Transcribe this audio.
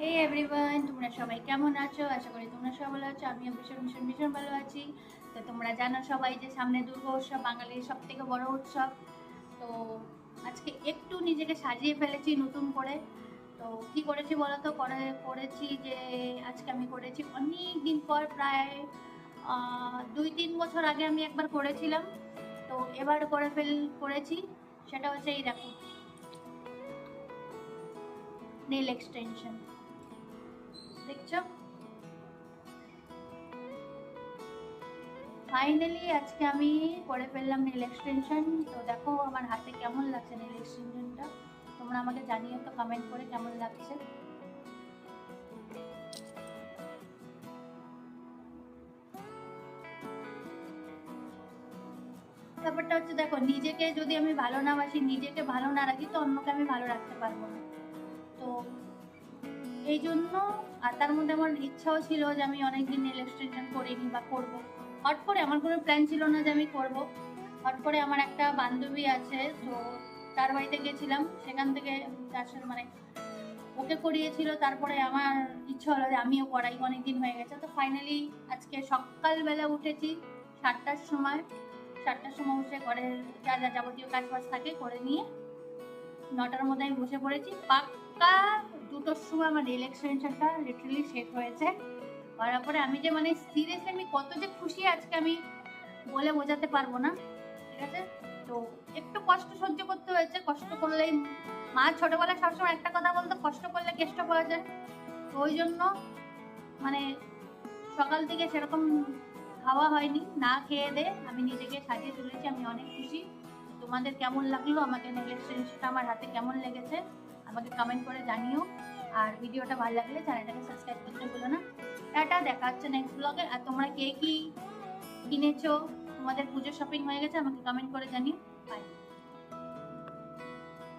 হে everyone তোমরা সবাই কেমন আছো? আশা করি তোমরা সবাই ভালো আছো, আমিও ভীষণ ভীষণ ভীষণ ভালো আছি। তো তোমরা জানো সবাই যে সামনে দুর্গা উৎসব, বাঙালির সব থেকে বড় উৎসব। তো আজকে একটু নিজেকে সাজিয়ে ফেলেছি নতুন করে। তো কি করেছি বলো তো করে, করেছি যে আজকে আমি করেছি অনেক দিন পর প্রায় দুই তিন বছর আগে আমি একবার করেছিলাম। তো এবার করে ফেল, করেছি। সেটা হচ্ছে এই দেখো নেল এক্সটেনশন দেখছ? ফাইনালি আজকে আমি করে ফেললাম নেল এক্সটেনশন তো দেখো আমার হাতে কেমন লাগছে নেল এক্সটেনশনটা তোমরা আমাকে জানিও তো কমেন্ট করে কেমন লাগছে। ব্যাপারটা হচ্ছে দেখো, নিজেকে যদি আমি ভালো না বাসি, নিজেকে ভালো না রাখি, তো অন্যকে আমি ভালো রাখতে পারব না। তো এই জন্য আর তার মধ্যে আমার ইচ্ছাও ছিল যে আমি অনেকদিন নেল এক্সটেনশন করিনি বা করব। হট করে আমার কোনো প্ল্যান ছিল না যে আমি করব। হট করে আমার একটা বান্ধবী আছে, তো তার বাড়িতে গেছিলাম। সেখান থেকে সাথে মানে ওকে করিয়েছিল। তারপরে আমার ইচ্ছা হলো যে আমিও করাই, অনেকদিন হয়ে গেছে। তো ফাইনালি আজকে সকালবেলা উঠেছি, সাতটার সময়। সাতটার সময় উঠে ঘরের যা যা যাবতীয় কাজ বাজ থাকে করে নিয়ে নটার মধ্যে আমি বসে পড়েছি। পাক্কা দুটোর সময় আমার রেল এক্সটেনশনটা লিটারালি শেষ হয়েছে। করার পরে আমি যে মানে সিরিয়াসলি আমি কত যে খুশি আজকে আমি বলে বোঝাতে পারব না, ঠিক আছে? তো একটু কষ্ট সহ্য করতে হয়েছে, কষ্ট করলেই মা ছোটবেলায় সবসময় একটা কথা বলতো, কষ্ট করলে কেষ্ট পাওয়া যায়। তো ওই জন্য মানে সকাল থেকে সেরকম খাওয়া হয়নি, না খেয়ে দে, আমি নিজেকে সাজিয়ে তুলেছি, আমি অনেক খুশি। তোমাদের কেমন লাগল আমাকে এক্সটেনশনটা আমার হাতে কেমন লেগেছে? আমাকে কমেন্ট করে জানিও। আর ভিডিওটা ভালো লাগলে চ্যানেলটাকে সাবস্ক্রাইব করতে ভুলো না। টাটা, দেখা হচ্ছে নেক্সট ব্লগে আর তোমরা কে কি কিনেছো? তোমাদের পুজো শপিং হয়ে গেছে, আমাকে কমেন্ট করে জানিও। বাই